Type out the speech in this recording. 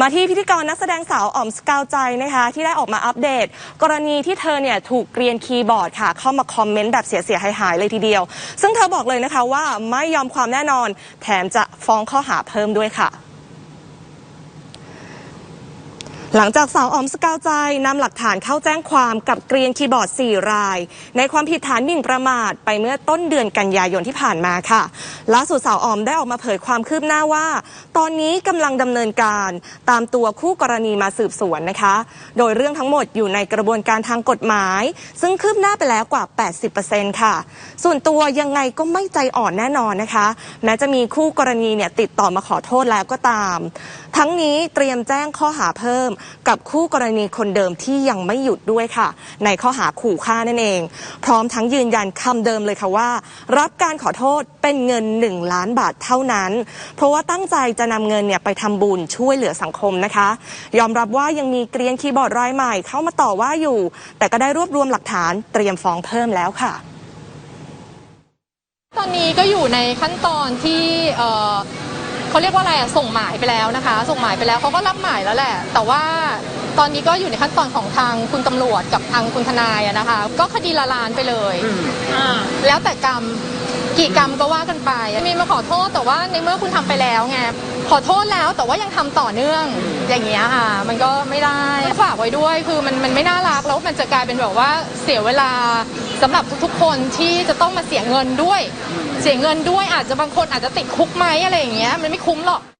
มาที่พิธีกรนักแสดงสาวอ๋อมสกาวใจนะคะที่ได้ออกมาอัปเดต กรณีที่เธอเนี่ยถูกเกรียนคีย์บอร์ดค่ะ เข้ามาคอมเมนต์แบบเสียๆหายๆเลยทีเดียว ซึ่งเธอบอกเลยนะคะว่าไม่ยอมความแน่นอน แถมจะฟ้องข้อหาเพิ่มด้วยค่ะ หลังจากสาวออมสกาวใจนำหลักฐานเข้าแจ้งความกับเกรียนคีย์บอร์ด 4 ราย ในความผิดฐานหมิ่นประมาทไปเมื่อต้นเดือนกันยายนที่ผ่านมาค่ะล่าสุดสาวออมได้ออกมาเผยความคืบหน้าว่า ตอนนี้กำลังดำเนินการตามตัวคู่กรณีมาสืบสวนนะคะ โดยเรื่องทั้งหมดอยู่ในกระบวนการทางกฎหมาย ซึ่งคืบหน้าไปแล้วกว่า 80%ค่ะ ส่วนตัวยังไงก็ไม่ใจอ่อนแน่นอนนะคะแม้จะมีคู่กรณีเนี่ยติดต่อมาขอโทษแล้วก็ตามทั้งนี้เตรียมแจ้งข้อหาเพิ่ม กับคู่กรณีคนเดิมที่ยังไม่หยุดด้วยค่ะ ในข้อหาขู่ฆ่านั่นเอง พร้อมทั้งยืนยันคำเดิมเลยค่ะว่า รับการขอโทษเป็นเงิน 1 ล้านบาทเท่านั้น เพราะว่าตั้งใจจะนำเงินเนี่ยไปทำบุญช่วยเหลือสังคมนะคะ ยอมรับว่ายังมีเกรียนคีย์บอร์ดรายใหม่เข้ามาต่อว่าอยู่ แต่ก็ได้รวบรวมหลักฐานเตรียมฟ้องเพิ่มแล้วค่ะตอนนี้ก็อยู่ในขั้นตอนที่ เขาเรียกว่าอะไรอะส่งหมายไปแล้วนะคะ ส่งหมายไปแล้วเขาก็รับหมายแล้วแหละ แต่ว่าตอนนี้ก็อยู่ในขั้นตอนของทางคุณตำรวจกับทางคุณทนายอะนะคะ ก็คดีละลานไปเลยอ่าแล้วแต่กรรมกี่กรรมก็ว่ากันไปมีมาขอโทษแต่ว่าในเมื่อคุณทำไปแล้วไงขอโทษแล้วแต่ว่ายังทำต่อเนื่อง อย่างเงี้ยค่ะ มันก็ไม่ได้ฝากไว้ด้วยคือมันมันไม่น่ารักแล้วมันจะกลายเป็นแบบว่าเสียเวลา สำหรับทุกๆคนที่จะต้องมาเสียเงินด้วย เสียเงินด้วยอาจจะบางคนอาจจะติดคุกไหมอะไรอย่างเงี้ยมันไม่คุ้มหรอก